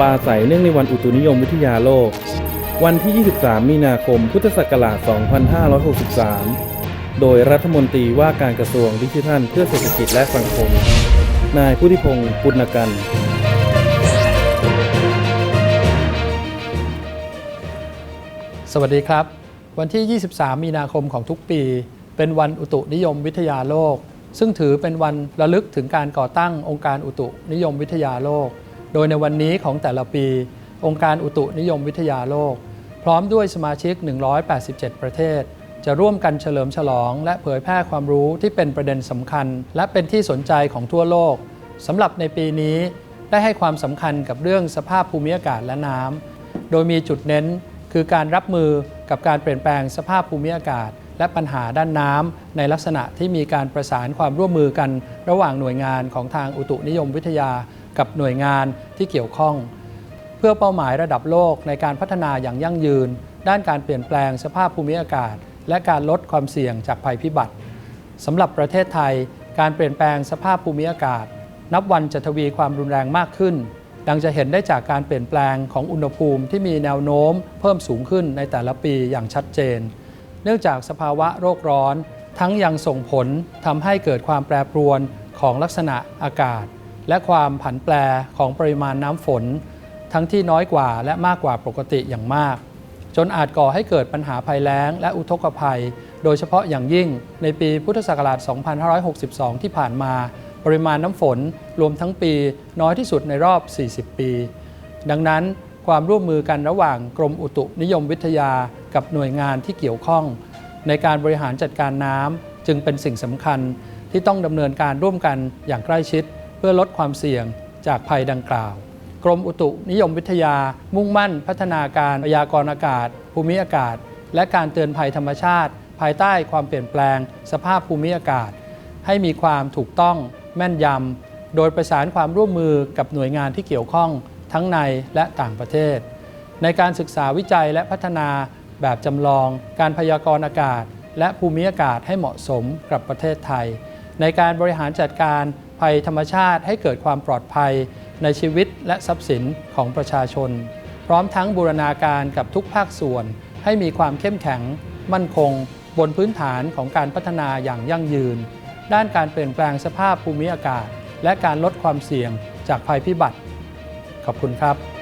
ปราศัยเนื่องในวันอุตุนิยมวิทยาโลก วันที่ 23 มีนาคม พุทธศักราช 2563 โดยรัฐมนตรีว่าการกระทรวงดิจิทัล เพื่อเศรษฐกิจและสังคม นายพุทธิพงศ์ปุณกันสวัสดีครับ วันที่ 23 มีนาคมของทุกปี เป็นวันอุตุนิยมวิทยาโลก ซึ่งถือเป็นวันระลึกถึงการก่อตั้งองค์การอุตุนิยมวิทยาโลก โดยในวันนี้ของแต่ละปี องค์การอุตุนิยมวิทยาโลก พร้อมด้วยสมาชิก 187 ประเทศ จะร่วมกันเฉลิมฉลอง และเผยแพร่ความรู้ที่เป็นประเด็นสำคัญ และเป็นที่สนใจของทั่วโลกสำหรับในปีนี้ได้ให้ความสำคัญกับเรื่องสภาพภูมิอากาศและน้ำโดยมีจุดเน้นคือการรับมือกับการเปลี่ยนแปลงสภาพภูมิอากาศ และปัญหาด้านน้ำในลักษณะที่มีการประสานความร่วมมือกัน ระหว่างหน่วยงานของทางอุตุนิยมวิทยา กับหน่วยงานที่เกี่ยวข้อง เพื่อเป้าหมายระดับโลกในการพัฒนาอย่างยั่งยืน ด้านการเปลี่ยนแปลงสภาพภูมิอากาศ และการลดความเสี่ยงจากภัยพิบัติสำหรับประเทศไทย การเปลี่ยนแปลงสภาพภูมิอากาศ นับวันจะทวีความรุนแรงมากขึ้นดังจะเห็นได้จากการเปลี่ยนแปลงของอุณหภูมิที่มีแนวโน้มเพิ่มสูงขึ้นในแต่ละปีอย่างชัดเจน เนื่องจากสภาวะโรคร้อน ทั้งยังส่งผลทำให้เกิดความแปรปรวนของลักษณะอากาศ และความผันแปรของปริมาณน้ำฝน ทั้งที่น้อยกว่าและมากกว่าปกติอย่างมาก จนอาจก่อให้เกิดปัญหาภัยแล้ง และอุทกภัย โดยเฉพาะอย่างยิ่งในปีพุทธศักราช 2562 ที่ผ่านมา ปริมาณน้ำฝนรวมทั้งปีน้อยที่สุดในรอบ 40 ปี ดังนั้น ความร่วมมือกันระหว่างกรมอุตุนิยมวิทยากับหน่วยงานที่เกี่ยวข้อง ในการบริหารจัดการน้ำจึงเป็นสิ่งสำคัญที่ต้องดำเนินการร่วมกันอย่างใกล้ชิด เพื่อลดความเสี่ยงจากภัยดังกล่าว กรมอุตุนิยมวิทยา มุ่งมั่นพัฒนาการพยากรณ์อากาศ ภูมิอากาศ และการเตือนภัยธรรมชาติ ภายใต้ความเปลี่ยนแปลง สภาพภูมิอากาศ ให้มีความถูกต้องแม่นยำโดยประสานความร่วมมือกับหน่วยงานที่เกี่ยวข้อง ทั้งในและต่างประเทศ ในการศึกษาวิจัยและพัฒนาแบบจำลอง การพยากรณ์อากาศ และภูมิอากาศให้เหมาะสมกับประเทศไทย ในการบริหารจัดการภัยธรรมชาติให้เกิดความปลอดภัย ในชีวิตและทรัพย์สินของประชาชน พร้อมทั้งบูรณาการกับทุกภาคส่วน ให้มีความเข้มแข็ง มั่นคง บนพื้นฐานของการพัฒนาอย่างยั่งยืน ด้านการเปลี่ยนแปลงสภาพภูมิอากาศ และการลดความเสี่ยงจากภัยพิบัติ ขอบคุณครับ